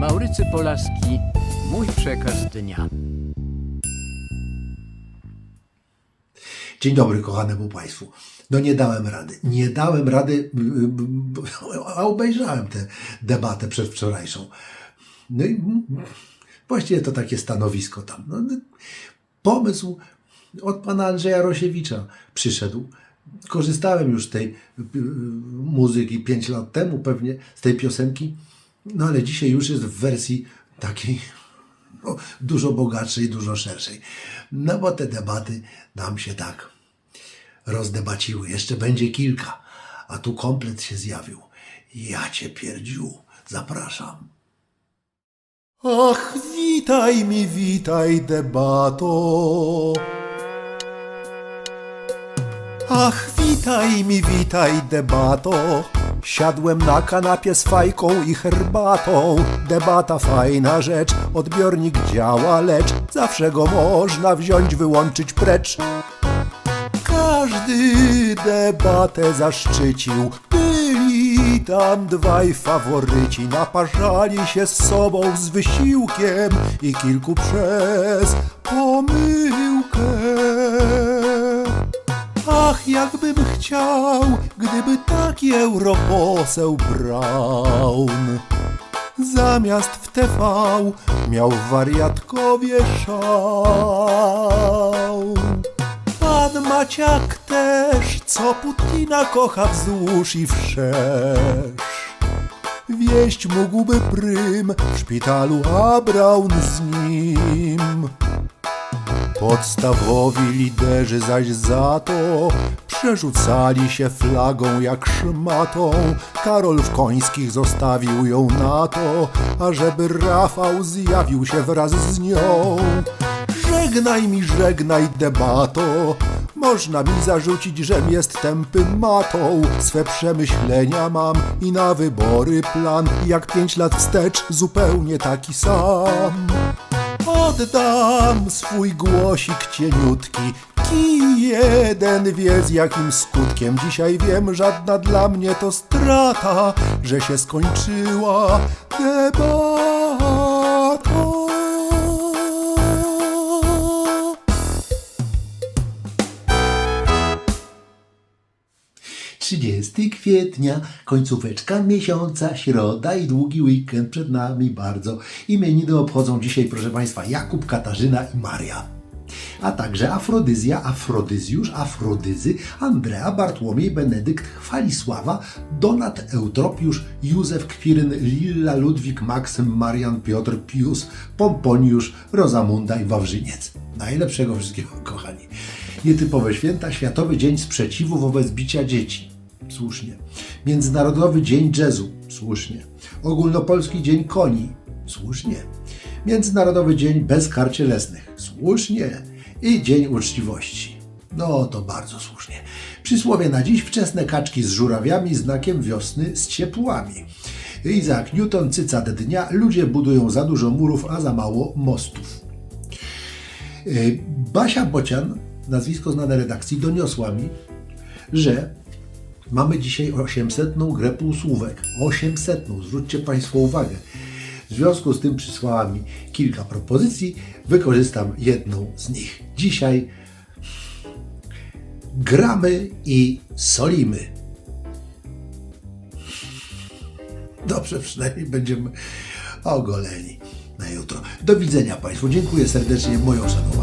Maurycy Polaski, mój przekaz dnia. Dzień dobry, kochanemu Państwu. No nie dałem rady. Nie dałem rady, a obejrzałem tę debatę przedwczorajszą. No i właściwie to takie stanowisko tam. No, no, pomysł od pana Andrzeja Rosiewicza przyszedł. Korzystałem już z tej y, y, muzyki pięć lat temu pewnie, z tej piosenki, no ale dzisiaj już jest w wersji takiej no, dużo bogatszej, dużo szerszej. No bo te debaty nam się tak rozdebaciły. Jeszcze będzie kilka, a tu komplet się zjawił. Ja cię pierdziu, zapraszam. Ach, witaj mi, witaj, debato. Ach, witaj mi, witaj, debato. Siadłem na kanapie z fajką i herbatą. Debata fajna rzecz, odbiornik działa, lecz zawsze go można wziąć, wyłączyć precz. Każdy debatę zaszczycił. Byli tam dwaj faworyci, naparzali się z sobą z wysiłkiem i kilku przez pomyłkę. Jakbym chciał, gdyby taki europoseł Brown zamiast w TV miał wariatkowie szał. Pan Maciak też, co Putina kocha wzdłuż i wszerz. Wieść mógłby prym w szpitalu, a Braun z nim. Podstawowi liderzy zaś za to przerzucali się flagą jak szmatą. Karol w końskich zostawił ją na to, ażeby Rafał zjawił się wraz z nią. Żegnaj mi, żegnaj debato. Można mi zarzucić, żem jest tępym matą. Swe przemyślenia mam i na wybory plan. Jak pięć lat wstecz, zupełnie taki sam. Oddam swój głosik cieniutki. Kij jeden wie z jakim skutkiem. Dzisiaj wiem, żadna dla mnie to strata, że się skończyła debata. 30 kwietnia, końcóweczka miesiąca, środa i długi weekend przed nami bardzo. Imieniny obchodzą dzisiaj, proszę Państwa, Jakub, Katarzyna i Maria. A także Afrodyzja, Afrodyzjusz, Afrodyzy, Andrea, Bartłomiej, Benedykt, Chwalisława, Donat, Eutropiusz, Józef, Kwiryn, Lilla, Ludwik, Maksym, Marian, Piotr, Pius, Pomponiusz, Rozamunda i Wawrzyniec. Najlepszego wszystkiego, kochani. Nietypowe święta, Światowy Dzień Sprzeciwu wobec bicia dzieci. Słusznie. Międzynarodowy Dzień Jazzu. Słusznie. Ogólnopolski Dzień Koni. Słusznie. Międzynarodowy Dzień Bez Kar Cielesnych. Słusznie. I Dzień Uczciwości. No to bardzo słusznie. Przysłowie na dziś wczesne kaczki z żurawiami znakiem wiosny z ciepłami. Isaac Newton, cycat dnia. Ludzie budują za dużo murów, a za mało mostów. Y, Basia Bocian, nazwisko znane redakcji, doniosła mi, że mamy dzisiaj 800 grę półsłówek. 800, zwróćcie Państwo uwagę. W związku z tym przysłała mi kilka propozycji, wykorzystam jedną z nich. Dzisiaj gramy i solimy. Dobrze, przynajmniej będziemy ogoleni na jutro. Do widzenia Państwu. Dziękuję serdecznie. Moje oszanowanie.